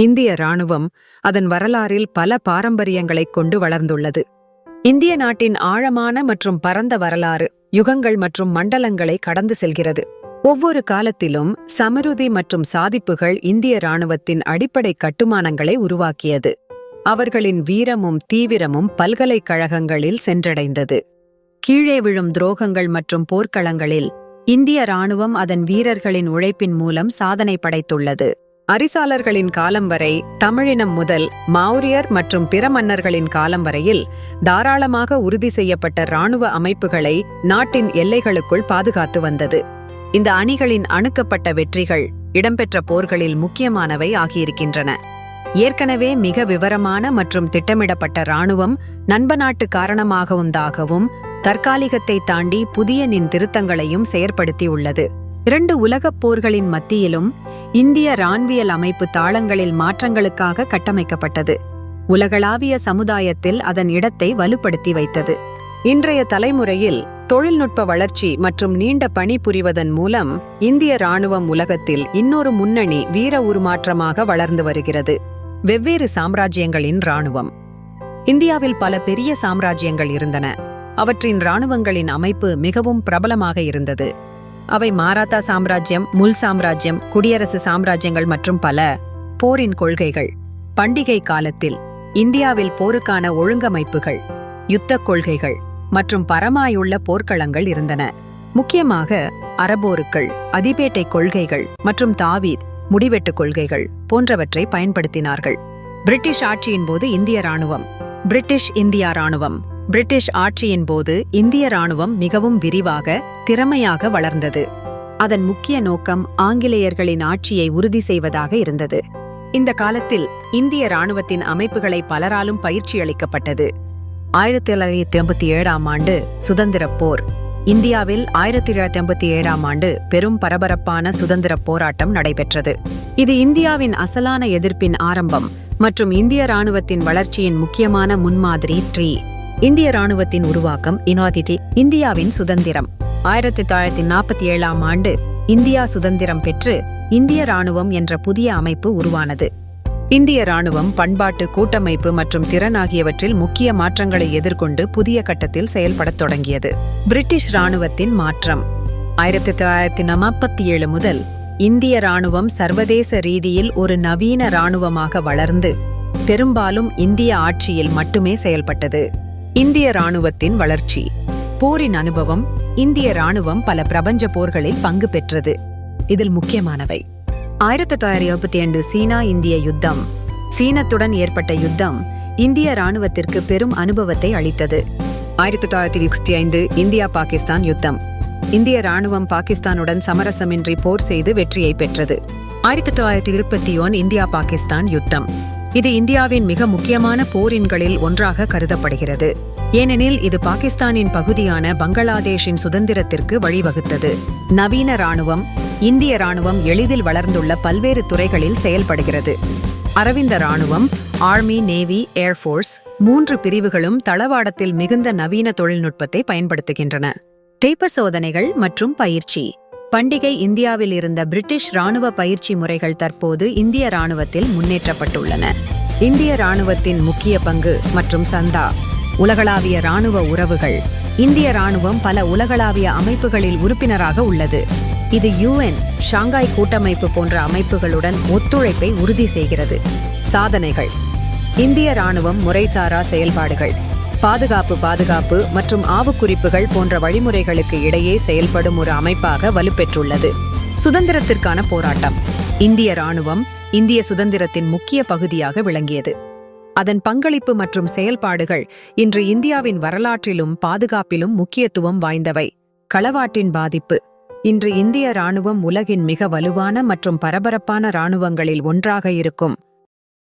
இந்திய ராணுவம் அதன் வரலாறில் பல பாரம்பரியங்களைக் கொண்டு வளர்ந்துள்ளது. இந்திய நாட்டின் ஆழமான மற்றும் பரந்த வரலாறு யுகங்கள் மற்றும் மண்டலங்களை கடந்து செல்கிறது. ஒவ்வொரு காலத்திலும் சமருதி மற்றும் சாதிப்புகள் இந்திய ராணுவத்தின் அடிப்படை கட்டுமானங்களை உருவாக்கியது. அவர்களின் வீரமும் தீவிரமும் பல்கலைக்கழகங்களில் சென்றடைந்தது. கீழே விழும் துரோகங்கள் மற்றும் போர்க்களங்களில் இந்திய ராணுவம் அதன் வீரர்களின் உழைப்பின் மூலம் சாதனை படைத்துள்ளது. அரிசாளர்களின் காலம் வரை தமிழினம் முதல் மௌரியர் மற்றும் பிற மன்னர்களின் காலம் வரையில் தாராளமாக உறுதி செய்யப்பட்ட ராணுவ அமைப்புகளை நாட்டின் எல்லைகளுக்குள் பாதுகாத்து வந்தது. இந்த அணிகளின் அணுக்கப்பட்ட வெற்றிகள் இடம்பெற்ற போர்களில் முக்கியமானவை ஆகியிருக்கின்றன. ஏற்கனவே மிக விவரமான மற்றும் திட்டமிடப்பட்ட ராணுவம் நண்ப நாட்டு காரணமாகவும்தாகவும் தற்காலிகத்தை தாண்டி புதிய நின் திருத்தங்களையும் செயற்படுத்தியுள்ளது. இரண்டு உலகப் போர்களின் மத்தியிலும் இந்திய ராண்வியல் அமைப்பு தாளங்களில் மாற்றங்களுக்காக கட்டமைக்கப்பட்டது. உலகளாவிய சமுதாயத்தில் அதன் இடத்தை வலுப்படுத்தி வைத்தது. இன்றைய தலைமுறையில் தொழில்நுட்ப வளர்ச்சி மற்றும் நீண்ட பணி புரிவதன் மூலம் இந்திய ராணுவம் உலகத்தில் இன்னொரு முன்னணி வீர உருமாற்றமாக வளர்ந்து வருகிறது. வெவ்வேறு சாம்ராஜ்யங்களின் ராணுவம் இந்தியாவில் பல பெரிய சாம்ராஜ்யங்கள் இருந்தன. அவற்றின் ராணுவங்களின் அமைப்பு மிகவும் பிரபலமாக இருந்தது. அவை மாராத்தா சாம்ராஜ்யம் முல் சாம்ராஜ்யம் குடியரசு சாம்ராஜ்யங்கள் மற்றும் பல போரின் கொள்கைகள். பண்டிகை காலத்தில் இந்தியாவில் போருக்கான ஒழுங்கமைப்புகள் யுத்தக் கொள்கைகள் மற்றும் பரமாயுள்ள போர்க்களங்கள் இருந்தன. முக்கியமாக அரபோருக்கள் அதிபேட்டை கொள்கைகள் மற்றும் தாவீத் முடிவெட்டு கொள்கைகள் போன்றவற்றை பயன்படுத்தினார்கள். பிரிட்டிஷ் ஆட்சியின் போது இந்திய ராணுவம் பிரிட்டிஷ் இந்தியா ராணுவம் பிரிட்டிஷ் ஆட்சியின் போது இந்திய ராணுவம் மிகவும் விரிவாக திறமையாக வளர்ந்தது. அதன் முக்கிய நோக்கம் ஆங்கிலேயர்களின் ஆட்சியை உறுதி செய்வதாக இருந்தது. இந்த காலத்தில் இந்திய ராணுவத்தின் அமைப்புகளை பலராலும் பயிற்சி அளிக்கப்பட்டது. ஆயிரத்தி தொள்ளாயிரத்தி எண்பத்தி ஏழாம் ஆண்டு சுதந்திரப் போர். இந்தியாவில் ஆயிரத்தி தொள்ளாயிரத்தி எண்பத்தி ஏழாம் ஆண்டு பெரும் பரபரப்பான சுதந்திரப் போராட்டம் நடைபெற்றது. இது இந்தியாவின் அசலான எதிர்ப்பின் ஆரம்பம் மற்றும் இந்திய ராணுவத்தின் வளர்ச்சியின் முக்கியமான முன்மாதிரி ட்ரீ. இந்திய ராணுவத்தின் உருவாக்கம் இனாதிதி இந்தியாவின் சுதந்திரம். ஆயிரத்தி தொள்ளாயிரத்தி நாற்பத்தி ஏழாம் ஆண்டு இந்தியா சுதந்திரம் பெற்று இந்திய ராணுவம் என்ற புதிய அமைப்பு உருவானது. இந்திய ராணுவம் பண்பாட்டு கூட்டமைப்பு மற்றும் திறன் ஆகியவற்றில் முக்கிய மாற்றங்களை எதிர்கொண்டு புதிய கட்டத்தில் செயல்படத் தொடங்கியது. பிரிட்டிஷ் ராணுவத்தின் மாற்றம். ஆயிரத்தி தொள்ளாயிரத்தி நாற்பத்தி ஏழு முதல் இந்திய ராணுவம் சர்வதேச ரீதியில் ஒரு நவீன ராணுவமாக வளர்ந்து பெரும்பாலும் இந்திய ஆட்சியில் மட்டுமே செயல்பட்டது. இந்திய ராணுவத்தின் வளர்ச்சி. போரின் அனுபவம் இந்திய ராணுவம் பல பிரபஞ்ச போர்களில் பங்கு பெற்றது. இதில் முக்கியமானவை. ஆயிரத்தி தொள்ளாயிரத்தி எழுபத்தி ரெண்டு சீனா இந்திய யுத்தம். சீனத்துடன் ஏற்பட்ட யுத்தம் இந்திய ராணுவத்திற்கு பெரும் அனுபவத்தை அளித்தது. ஆயிரத்தி தொள்ளாயிரத்தி சிக்ஸ்டி ஐந்து இந்தியா பாகிஸ்தான் யுத்தம். இந்திய ராணுவம் பாகிஸ்தானுடன் சமரசமின்றி போர் செய்து வெற்றியை பெற்றது. ஆயிரத்தி தொள்ளாயிரத்தி இருபத்தி ஒன் இந்தியா பாகிஸ்தான் யுத்தம். இது இந்தியாவின் மிக முக்கியமான போரின்களில் ஒன்றாக கருதப்படுகிறது. ஏனெனில் இது பாகிஸ்தானின் பகுதியான பங்களாதேஷின் சுதந்திரத்திற்கு வழிவகுத்தது. நவீன ராணுவம் இந்திய ராணுவம் எளிதில் வளர்ந்துள்ள பல்வேறு துறைகளில் செயல்படுகிறது. அரவிந்த ராணுவம் ஆர்மி நேவி ஏர்ஃபோர்ஸ் மூன்று பிரிவுகளும் தளவாடத்தில் மிகுந்த நவீன தொழில்நுட்பத்தை பயன்படுத்துகின்றன. டேப்பர் சோதனைகள் மற்றும் பயிற்சி. பண்டிகை இந்தியாவில் இருந்த பிரிட்டிஷ் ராணுவ பயிற்சி முறைகள் தற்போது இந்திய ராணுவத்தில் முன்னேற்றப்பட்டுள்ளன. இந்திய ராணுவத்தின் முக்கிய பங்கு மற்றும் சந்தா உலகளாவிய ராணுவ உறவுகள். இந்திய ராணுவம் பல உலகளாவிய அமைப்புகளில் உறுப்பினராக உள்ளது. இது யுஎன் ஷாங்காய் கூட்டமைப்பு போன்ற அமைப்புகளுடன் ஒத்துழைப்பை உறுதி செய்கிறது. சாதனைகள். இந்திய ராணுவம் முறைசாரா செயல்பாடுகள். பாதுகாப்பு பாதுகாப்பு மற்றும் ஆவுக்குறிப்புகள் போன்ற வழிமுறைகளுக்கு இடையே செயல்படும் ஒரு அமைப்பாக வலுப்பெற்றுள்ளது. சுதந்திரத்திற்கான போராட்டம். இந்திய ராணுவம் இந்திய சுதந்திரத்தின் முக்கிய பகுதியாக விளங்கியது. அதன் பங்களிப்பு மற்றும் செயல்பாடுகள் இன்று இந்தியாவின் வரலாற்றிலும் பாதுகாப்பிலும் முக்கியத்துவம் வாய்ந்தவை. களவாட்டின் பாதிப்பு. இன்று இந்திய ராணுவம் உலகின் மிக வலுவான மற்றும் பரபரப்பான ராணுவங்களில் ஒன்றாக இருக்கும்